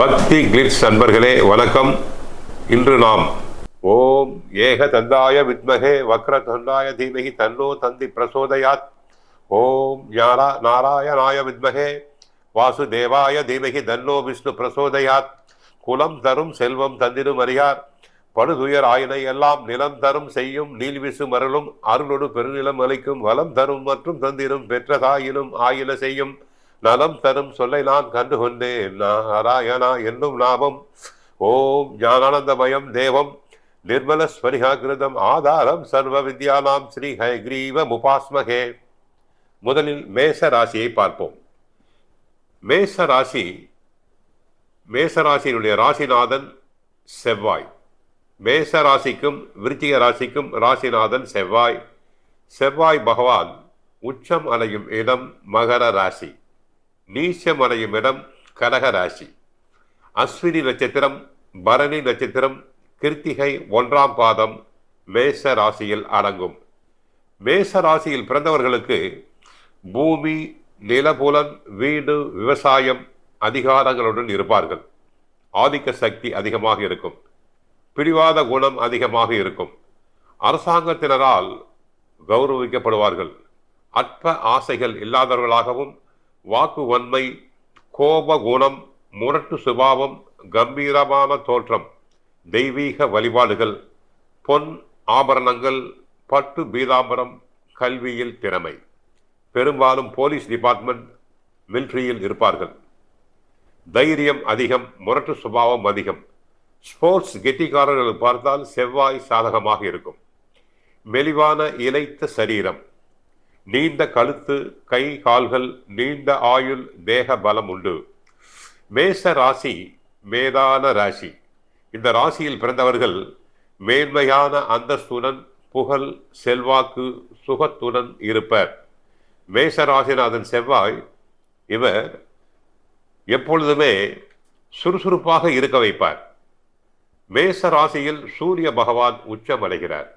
பக்தி கிளிட்ஸ் நண்பர்களே வணக்கம். இன்று நாம் ஓம் ஏக தந்தாய வித்மகே வக்ர தொண்டாய தீமகி தன்னோ தந்தி பிரசோதயாத். ஓம் ஞானா நாராயணாய வித்மகே வாசுதேவாய தீமகி தன்னோ விஷ்ணு பிரசோதயாத். குலம் தரும் செல்வம் தந்திடும் அறியார். படுதுயர் ஆயினை எல்லாம் நிலம் தரும் செய்யும் நீல்விசு மருளும் அருளொடு பெருநிலம் அளிக்கும் வளம் தரும் மற்றும் தந்திரும் பெற்றதாயினும் ஆயில ஆயின செய்யும். நலம் தரும் சொல்லை நான் கண்டு கொண்டேன் நாராயணா என்னும் நாமம். ஓம் ஞானானந்தமயம் தேவம். நிர்மல ஸ்வரிகாகிருதம் ஆதாரம் சர்வ வித்யானாம் ஸ்ரீ ஹைகிரீவ முபாஸ்மகே. முதலில் மேச ராசியை பார்ப்போம். மேச ராசி மேச ராசியினுடைய ராசிநாதன் செவ்வாய். மேச ராசிக்கும் விருச்சிக ராசிக்கும் ராசிநாதன் செவ்வாய். செவ்வாய் பகவான் உச்சம் அலையும் இடம் மகர ராசி. நீச்சமடையும் இடம் கடகராசி. அஸ்வினி நட்சத்திரம் பரணி நட்சத்திரம் கிருத்திகை ஒன்றாம் பாதம் மேச ராசியில் அடங்கும். மேச ராசியில் பிறந்தவர்களுக்கு பூமி நிலபுலன் வீடு விவசாயம் அதிகாரங்களுடன் இருப்பார்கள். ஆதிக்க சக்தி அதிகமாக இருக்கும். பிடிவாத குணம் அதிகமாக இருக்கும். அரசாங்கத்தினரால் கௌரவிக்கப்படுவார்கள். அற்ப ஆசைகள் இல்லாதவர்களாகவும் வாக்கு வன்மை கோப குணம் முரட்டு சுபாவம் கம்பீரமான தோற்றம் தெய்வீக வழிபாடுகள் பொன் ஆபரணங்கள் பட்டு பீதாம்பரம் கல்வியில் திறமை. பெரும்பாலும் போலீஸ் டிபார்ட்மெண்ட் மிலிட்ரியில் இருப்பார்கள். தைரியம் அதிகம் முரட்டு சுபாவம் அதிகம். ஸ்போர்ட்ஸ் கெட்டிக்காரர்கள் பார்த்தால் செவ்வாய் சாதகமாக இருக்கும். மெலிவான இலைத்த சரீரம். நீண்ட கழுத்து கை கால்கள் நீண்ட ஆயுள் தேக பலம் உண்டு. மேச ராசி மேதான ராசி. இந்த ராசியில் பிறந்தவர்கள் மேன்மையான அந்தஸ்துடன் புகழ் செல்வாக்கு சுகத்துடன் இருப்பர். மேச ராசிநாதன் செவ்வாய் இவர் எப்பொழுதுமே சுறுசுறுப்பாக இருக்க வைப்பார். மேச ராசியில் சூரிய பகவான் உச்சமடைகிறார்.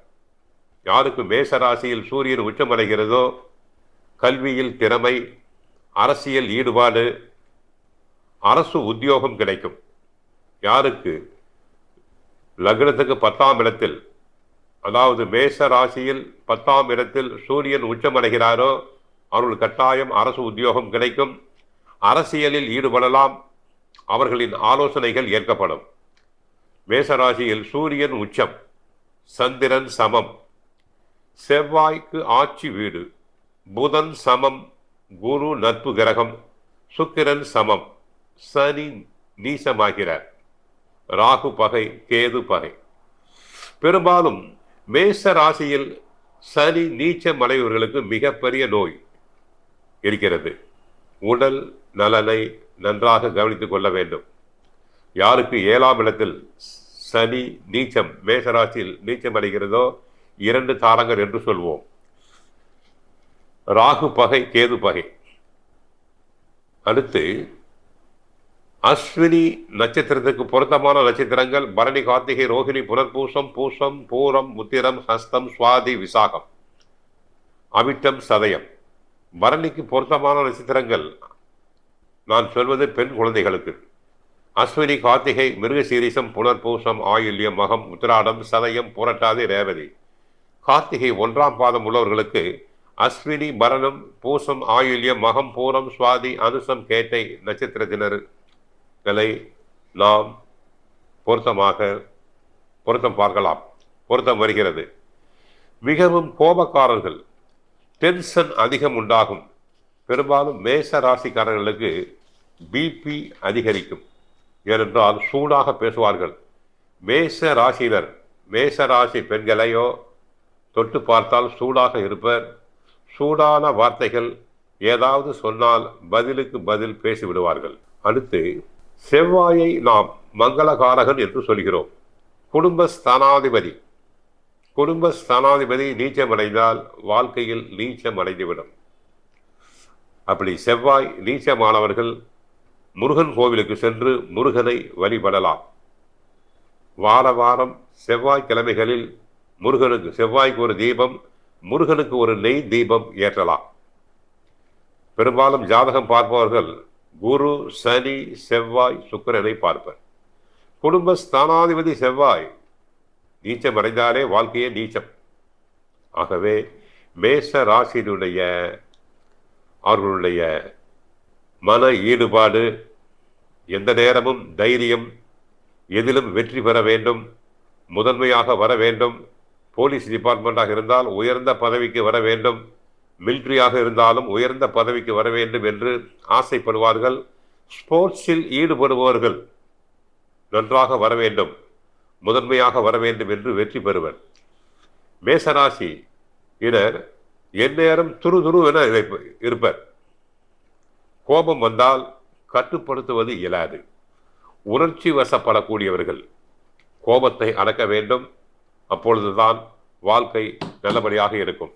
யாருக்கு மேச ராசியில் சூரியன் உச்சமடைகிறதோ கல்வியில் திறமை அரசியல் ஈடுபாடு அரசு உத்தியோகம் கிடைக்கும். யாருக்கு? லக்னத்துக்கு பத்தாம் இடத்தில். அதாவது மேச ராசியில் பத்தாம் இடத்தில் சூரியன் உச்சமடைகிறாரோ அவர்கள் கட்டாயம் அரசு உத்தியோகம் கிடைக்கும். அரசியலில் ஈடுபடலாம். அவர்களின் ஆலோசனைகள் ஏற்கப்படும். மேசராசியில் சூரியன் உச்சம். சந்திரன் சமம். செவ்வாய்க்கு ஆட்சி வீடு புதன் சமம் குரு நட்பு கிரகம் சுக்கிரன் சமம் சனி நீசமாகிறார். ராகு பகை கேது பகை. பெரும்பாலும் மேச ராசியில் சனி நீச்சம் அடைவர்களுக்கு மிகப்பெரிய நோய் இருக்கிறது. உடல் நலனை நன்றாக கவனித்துக் கொள்ள வேண்டும். யாருக்கு ஏழாம் இடத்தில் சனி நீச்சம் மேசராசியில் நீச்சம் அடைகிறதோ இரண்டு தாரங்கள் என்று சொல்வோம். ராகு பகை கேது பகை. அடுத்து அஸ்வினி நட்சத்திரத்துக்கு பொருத்தமான நட்சத்திரங்கள் பரணி கார்த்திகை ரோஹிணி புனர்பூசம் பூசம் பூரம் முத்திரம் ஹஸ்தம் சுவாதி விசாகம். அவிட்டம் சதயம். பரணிக்கு பொருத்தமான நட்சத்திரங்கள் நான் சொல்வது பெண் குழந்தைகளுக்கு. அஸ்வினி கார்த்திகை மிருகசீரிசம் புனர்பூசம் ஆயுள்யம் மகம் உத்திராடம் சதயம் புரட்டாதி ரேவதி. கார்த்திகை ஒன்றாம் பாதம் உள்ளவர்களுக்கு அஸ்வினி பரணம் பூசம் ஆயுள்யம் மகம் பூரம் சுவாதி அனுசம் கேட்டை நட்சத்திரத்தினர்களை நாம் பொருத்தமாக பொருத்தம் பார்க்கலாம். பொருத்தம் வருகிறது. மிகவும் கோபக்காரர்கள் டென்ஷன் அதிகம் உண்டாகும். பெரும்பாலும் மேச ராசிக்காரர்களுக்கு பிபி அதிகரிக்கும். ஏனென்றால் சூடாக பேசுவார்கள். மேச ராசியினர் மேச ராசி பெண்களையோ தொட்டு பார்த்தால் சூடாக இருப்பர். சூடான வார்த்தைகள் ஏதாவது சொன்னால் பதிலுக்கு பதில் பேசிவிடுவார்கள். அடுத்து செவ்வாயை நாம் மங்களகாரகன் என்று சொல்கிறோம். குடும்ப ஸ்தானாதிபதி குடும்ப ஸ்தானாதிபதி நீச்சமடைந்தால் வாழ்க்கையில் நீச்சம் அடைந்துவிடும் அப்படி செவ்வாய் நீச்சமானவர்கள் முருகன் கோவிலுக்கு சென்று முருகனை வழிபடலாம். வார வாரம் செவ்வாய் கிழமைகளில் முருகனுக்கு செவ்வாய்க்கு ஒரு தீபம் முருகனுக்கு ஒரு நெய் தீபம் ஏற்றலாம். பெரும்பாலும் ஜாதகம் பார்ப்பவர்கள் குரு சனி செவ்வாய் சுக்கிரனை பார்ப்பர். குடும்ப ஸ்தானாதிபதி செவ்வாய் நீச்சம் அடைந்தாலே வாழ்க்கையே நீச்சம். ஆகவே மேச ராசியினுடைய அவர்களுடைய மன ஈடுபாடு எந்த நேரமும் தைரியம் எதிலும் வெற்றி பெற வேண்டும் முதன்மையாக வர வேண்டும் போலீஸ் டிபார்ட்மெண்ட்டாக இருந்தால் உயர்ந்த பதவிக்கு வர வேண்டும். மிலிட்ரியாக இருந்தாலும் உயர்ந்த பதவிக்கு வர வேண்டும் என்று ஆசைப்படுவார்கள். ஸ்போர்ட்ஸில் ஈடுபடுபவர்கள் நன்றாக வர வேண்டும். முதன்மையாக வர வேண்டும் என்று வெற்றி பெறுவர். மேசராசி இனர் எந்நேரம் துரு துருவென இருப்பர். கோபம் வந்தால் கட்டுப்படுத்துவது இயலாது. உணர்ச்சி வசப்படக்கூடியவர்கள் கோபத்தை அடக்க வேண்டும். அப்பொழுதுதான் வாழ்க்கை நல்லபடியாக இருக்கும்.